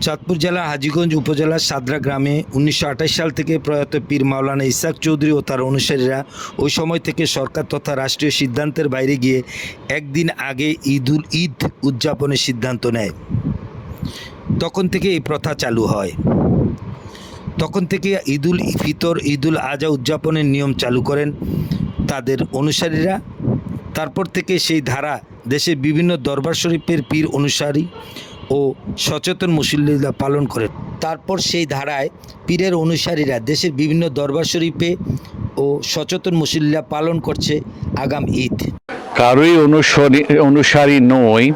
চাঁদপুর জেলার হাজীগঞ্জ উপজেলার সাদরা গ্রামে উনিশশো সাল থেকে প্রয়াত পীর মাওলানা ইসাক চৌধুরী ও তার অনুসারীরা ওই সময় থেকে সরকার তথা রাষ্ট্রীয় সিদ্ধান্তের বাইরে গিয়ে একদিন আগে ঈদুল ঈদ উদযাপনের সিদ্ধান্ত নেয়। তখন থেকে এই প্রথা চালু হয়। তখন থেকে ঈদুল ফিতর, ঈদুল আজহা উদযাপনের নিয়ম চালু করেন তাদের অনুসারীরা। তারপর থেকে সেই ধারা দেশের বিভিন্ন দরবার শরীফের পীর অনুসারী ও সচেতন মুসল্লিরা পালন করেন। তারপর সেই ধারায় পীরের অনুসারীরা দেশের বিভিন্ন দরবার শরীফে ও সচেতন মুসল্লিরা পালন করছে আগাম ঈদ। কারোই অনুসরী অনুসারী নই।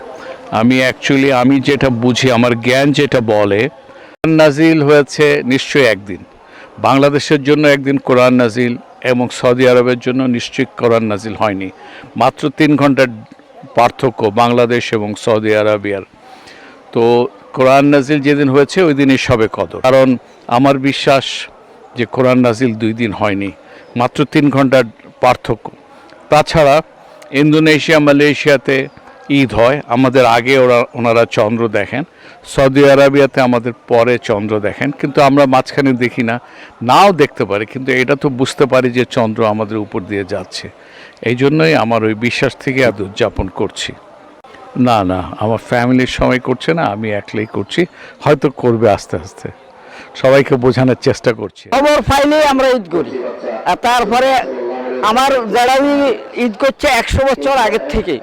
আমি অ্যাকচুয়ালি আমি যেটা বুঝি, আমার জ্ঞান যেটা বলে নাজিল হয়েছে নিশ্চয়ই একদিন। বাংলাদেশের জন্য একদিন কোরআন নাজিল এবং সৌদি আরবের জন্য নিশ্চয়ই কোরআন নাজিল হয়নি। মাত্র তিন ঘণ্টার পার্থক্য বাংলাদেশ এবং সৌদি আরবিয়ার। তো কোরআন নাজিল যেদিন হয়েছে, ওই দিনই সবে কদর। কারণ আমার বিশ্বাস যে কোরআন নাজিল দুই দিন হয়নি, মাত্র তিন ঘণ্টার পার্থক্য। তাছাড়া ইন্দোনেশিয়া, মালয়েশিয়াতে ঈদ হয়, আমাদের আগে ওরা, ওনারা চন্দ্র দেখেন। সৌদি আরবিয়াতে আমাদের পরে চন্দ্র দেখেন, কিন্তু আমরা মাঝখানে দেখি না, নাও দেখতে পারি, কিন্তু এটা তো বুঝতে পারি যে চন্দ্র আমাদের উপর দিয়ে যাচ্ছে। এই জন্যই আমার ওই বিশ্বাস থেকে এত উদযাপন করছি। না না আমার ফ্যামিলির সময় করছে না আমি একলাই করছি। হয়তো করবে আস্তে আস্তে। সবাইকে বোঝানোর চেষ্টা করছি। খবর পাইলে আমরা ঈদ করি। আর তারপরে আমার যারা ঈদ করছে একশো বছর আগের থেকে।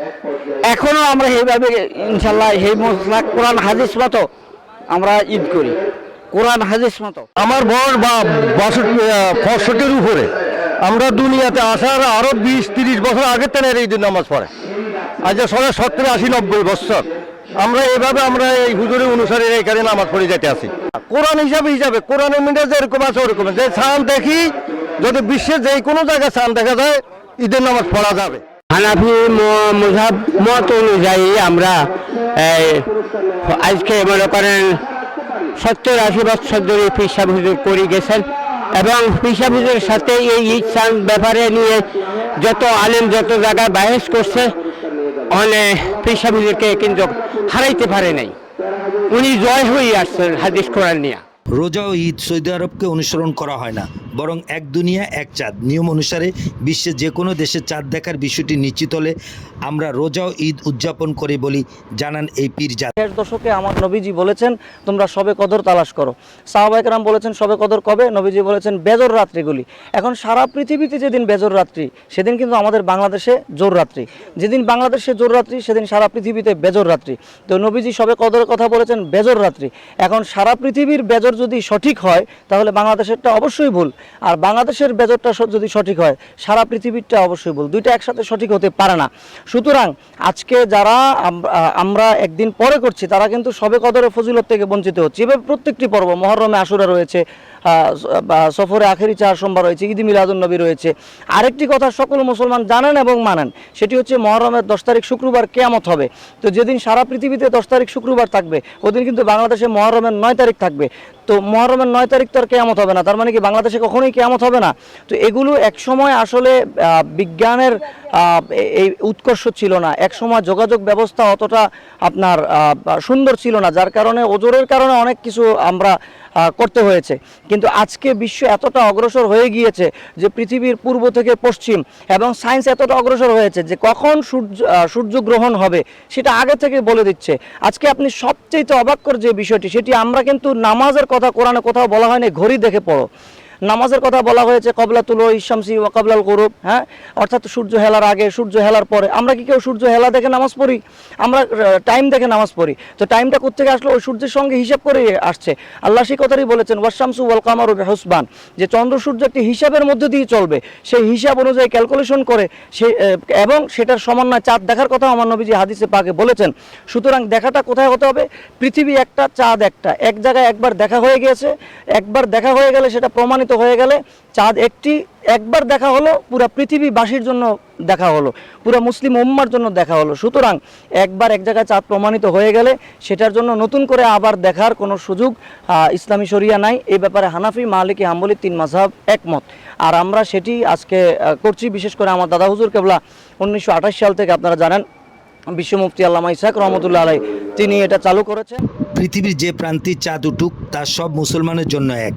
এখনও আমরা এইভাবে ইনশাল্লাহ এই মশলা কোরআন হাদিস মতো আমরা ঈদ করি। কোরআন হাদিস মতো। আমার বয়স বা বাষট্টি পঁয়ষট্টির উপরে। আমরা দুনিয়াতে আসার আরও বিশ তিরিশ বছর আগের থেকে এই দিন নামাজ পড়ে। আজ সবাই সত্তর আশি, নব্বই বছর আমরা এইভাবে আমরা এই হুজুরের অনুসারে এখানে নামাজ পড়ে যেতে আসি কোরআন হিসাবে হিসাবে কোরআনের মিডিয়া যেরকম আছে ওরকম। যে সান দেখি, যদি বিশ্বের যে কোনো জায়গায় সান দেখা যায়, ঈদের নামাজ পড়া যাবে। হানাফি মজাব মত অনুযায়ী আমরা আজকে মনে করেন সত্তর আশি বছর ধরে পেশাব হুজুর করে গেছেন এবং পেশাব হুজুরের সাথে এই ঈদ চান ব্যাপারে নিয়ে যত আলেম যত জায়গায় বাহেস করছে অনেক পেশাবিদেরকে কিন্তু হারাইতে পারে নাই। উনি জয় হয়ে আসছেন হাদিস কোরআন নিয়া। রোজা ঈদ সৌদি আরবকে অনুসরণ করা হয় না। বরং এক দুনিয়া, এক চাঁদ। নিয়ম অনুসারে বিশ্বের যে কোনো দেশে চাঁদ দেখার বিষয়টি নিশ্চিত হলে আমরা রোজা ও ঈদ উদযাপন করে বলি জানান এই পীর জাত। শেষ দশকে আমার নবীজি বলেছেন, তোমরা সবে কদর তালাশ করো। সাহাবাইকরাম বলেছেন, সবে কদর কবে? নবীজি বলেছেন, বেজর রাত্রিগুলি। এখন সারা পৃথিবীতে যেদিন বেজর রাত্রি, সেদিন কিন্তু আমাদের বাংলাদেশে জোর রাত্রি। যেদিন বাংলাদেশে জোর রাত্রি, সেদিন সারা পৃথিবীতে বেজর রাত্রি। তো নবীজি সবে কদরের কথা বলেছেন, বেজর রাত্রি। এখন সারা পৃথিবীর বেজর যদি সঠিক হয়, তাহলে বাংলাদেশেরটা অবশ্যই ভুল। আর বাংলাদেশের বেজরটা যদি সঠিক হয়, সারা পৃথিবীরটা অবশ্যই বল দুইটা একসাথে সঠিক হতে পারে না। সুতরাং আজকে যারা আম- আমরা একদিন পরে করছি, তারা কিন্তু সবে কদরে ফজিলত থেকে বঞ্চিত হচ্ছে। এভাবে প্রত্যেকটি পর্ব, মহরমে আসুরা রয়েছে সফরে আখেরি চার সোমবার রয়েছে, ঈদ মিলাদুল নবী রয়েছে। আরেকটি কথা সকল মুসলমান জানেন এবং মানেন, সেটি হচ্ছে মহরমের দশ তারিখ শুক্রবার কেয়ামত হবে। তো যেদিন সারা পৃথিবীতে দশ তারিখ শুক্রবার থাকবে, ওদিন কিন্তু বাংলাদেশে মহরমের নয় তারিখ থাকবে। তো মহরমের নয় তারিখ তো আর কেয়ামত হবে না, তার মানে কি বাংলাদেশে কখনোই কেয়ামত হবে না? তো এগুলো একসময় আসলে বিজ্ঞানের এই উৎকর্ষ ছিল না। একসময় যোগাযোগ ব্যবস্থা অতটা আপনার সুন্দর ছিল না, যার কারণে, ওজোরের কারণে অনেক কিছু আমরা করতে হয়েছে। কিন্তু আজকে বিশ্ব এতটা অগ্রসর হয়ে গিয়েছে যে পৃথিবীর পূর্ব থেকে পশ্চিম, এবং সায়েন্স এতটা অগ্রসর হয়েছে যে কখন সূর্য সূর্যগ্রহণ হবে, সেটা আগে থেকে বলে দিচ্ছে। আজকে আপনি সবচেয়ে অবাক্যর যে বিষয়টি, সেটি আমরা কিন্তু নামাজের কথা, কোরআনে কোথাও বলা হয়নি, ঘড়ি দেখে পড়ো। নামাজের কথা বলা হয়েছে কবলা তুলো ইসামসি ও কবলাল গরুব হ্যাঁ? অর্থাৎ সূর্য হেলার আগে, সূর্য হেলার পরে। আমরা কি কেউ সূর্য হেলা দেখে নামাজ পড়ি? আমরা টাইম দেখে নামাজ পড়ি। তো টাইমটা কোথেকে আসলো? ওই সূর্যের সঙ্গে হিসাব করে আসছে। আল্লাহ সেই কথাই বলেছেন ওয়াশামসু ওয়াল কামার হুসবান যে চন্দ্র সূর্য একটি হিসাবের মধ্যে দিয়ে চলবে, সেই হিসাব অনুযায়ী ক্যালকুলেশন করে, সে এবং সেটার সমন্বয় চাঁদ দেখার কথা আমার নবীজি হাদিসে পাকে বলেছেন। সুতরাং দেখাটা কোথায় হতে হবে? পৃথিবী একটা, চাঁদ একটা। এক জায়গায় একবার দেখা হয়ে গিয়েছে। একবার দেখা হয়ে গেলে সেটা প্রমাণিত হয়ে গেলে চাঁদ একটি একবার দেখা হলো, পুরা পৃথিবীবাসীর জন্য দেখা হলো, পুরা মুসলিম উম্মার জন্য দেখা হলো। সুতরাং একবার এক জায়গায় চাঁদ প্রমাণিত হয়ে গেলে সেটার জন্য নতুন করে আবার দেখার কোনো সুযোগ ইসলামী শরিয়া নাই। এই ব্যাপারে হানাফি, মালিকি, হাম্বলি তিন মাঝহাব একমত। আর আমরা সেটি আজকে করছি বিশেষ করে আমার দাদা হুজুর কেবলা, উনিশশো আঠাশ সাল থেকে আপনারা জানেন, বিশ্ব মুফতি আল্লামা ইসাক রহমতুল্লাহ আলাই, তিনি এটা চালু করেছেন। পৃথিবীর যে প্রান্তে চাঁদ উঠুক, তা সব মুসলমানের জন্য এক।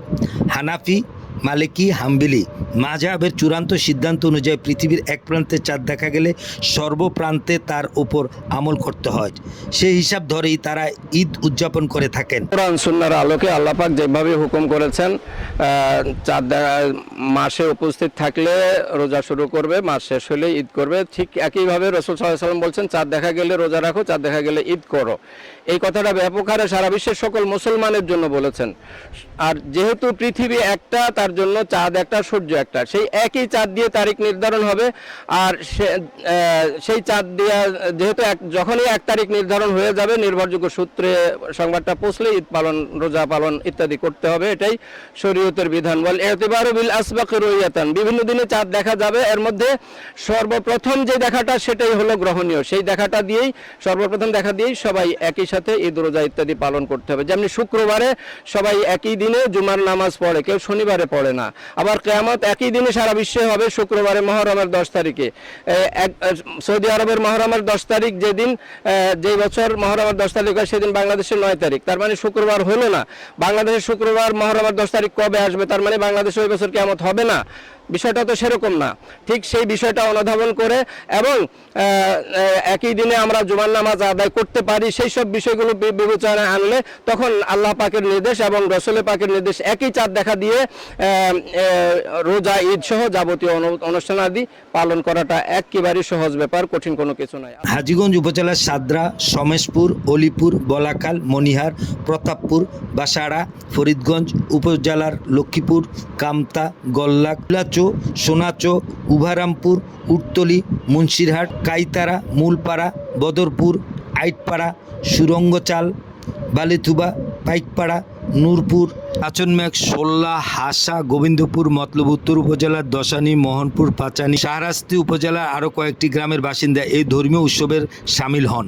হানাফি মালিকি হাম্বিলি মাঝহাবের চূড়ান্ত সিদ্ধান্ত অনুযায়ী পৃথিবীর এক প্রান্তে চাঁদ দেখা গেলে সর্বপ্রান্তে তার উপর আমল করতে হয়। সেই হিসাব ধরেই তারা ঈদ উদযাপন করে থাকেন। কোরআন সুন্নার আলোকে আল্লাপাক যেভাবে হুকুম করেছেন চাঁদ মাসে উপস্থিত থাকলে রোজা শুরু করবে, মাস শেষ হলে ঈদ করবে। ঠিক একইভাবে রসুল সাল্লাম বলছেন, চাঁদ দেখা গেলে রোজা রাখো, চাঁদ দেখা গেলে ঈদ করো। এই কথাটা ব্যাপক হারে সারা বিশ্বের সকল মুসলমানের জন্য বলেছেন। আর যেহেতু পৃথিবী একটা, তার জন্য চাঁদ একটা, সূর্য একটা। সেই একই চাঁদ দিয়ে তারিখ নির্ধারণ হবে। আর সেই চাঁদ দিয়ে যেহেতু এক, যখনই এক তারিখ নির্ধারণ হয়ে যাবে, নির্ভরযোগ্য সূত্রে সংবাদটা পৌঁছলে ঈদ পালন, রোজা পালন ইত্যাদি করতে হবে। এটাই শরীয়তের বিধান। বল এতেবারু বিল আসবাকে রইয়াতান। বিভিন্ন দিনে চাঁদ দেখা যাবে। এর মধ্যে সর্বপ্রথম যে দেখাটা, সেটাই হলো গ্রহণীয়। সেই দেখাটা দিয়েই, সর্বপ্রথম দেখা দিয়েই সবাই একই সাথে ঈদ, রোজা ইত্যাদি পালন করতে হবে। যেমনি শুক্রবারে সবাই একই দিনে জুমার নামাজ পড়ে। কেউ শনিবারে পড়ে। না। আবার কেয়ামত একই দিনে সারা বিশ্বে হবে শুক্রবারে মহরমের দশ তারিখে। সৌদি আরবের মহরমের দশ তারিখ যেদিন যে বছর মহরমের দশ তারিখ হয় সেদিন বাংলাদেশের নয় তারিখ। তার মানে শুক্রবার হলো না। বাংলাদেশের শুক্রবার মহরমের দশ তারিখ কবে আসবে তার মানে বাংলাদেশে ওই বছর কেয়ামত হবে না। বিষয়টা তো সেরকম না। ঠিক সেই বিষয়টা অনুধাবন করে এবং একই দিনে আমরা জুমার নামাজ আদায় করতে পারি, সেই সব বিষয়গুলো বিবেচনায় আনলে তখন আল্লাহ পাকের নির্দেশ এবং রসুলের পাকের নির্দেশ একই চাঁদ দেখা দিয়ে রোজা, ঈদ সহ যাবতীয় অনু- অনুষ্ঠানাদি পালন করাটা একেবারেই সহজ ব্যাপার, কঠিন কোনো কিছু নয়। হাজিগঞ্জ উপজেলার সাদরা, সমেশপুর, অলিপুর বলাকাল মনিহার, প্রতাপপুর, বাসাড়া, ফরিদগঞ্জ উপজেলার লক্ষ্মীপুর, কামতা গল্লা কুলাচো, সোনাচো, উভারামপুর উত্তলি মুন্সিরহাট, কাইতারা, মূলপাড়া, বদরপুর, আইটপাড়া, সুরঙ্গচাল, বালিথুবা, পাইকপাড়া নূরপুর, আচনম্যাক সোল্লা হাসা, গোবিন্দপুর, মতলব উত্তর উপজেলার দশানী, মোহনপুর, পাচানি, শাহরাস্তি উপজেলার আরও কয়েকটি গ্রামের বাসিন্দা এই ধর্মীয় উৎসবের সামিল হন।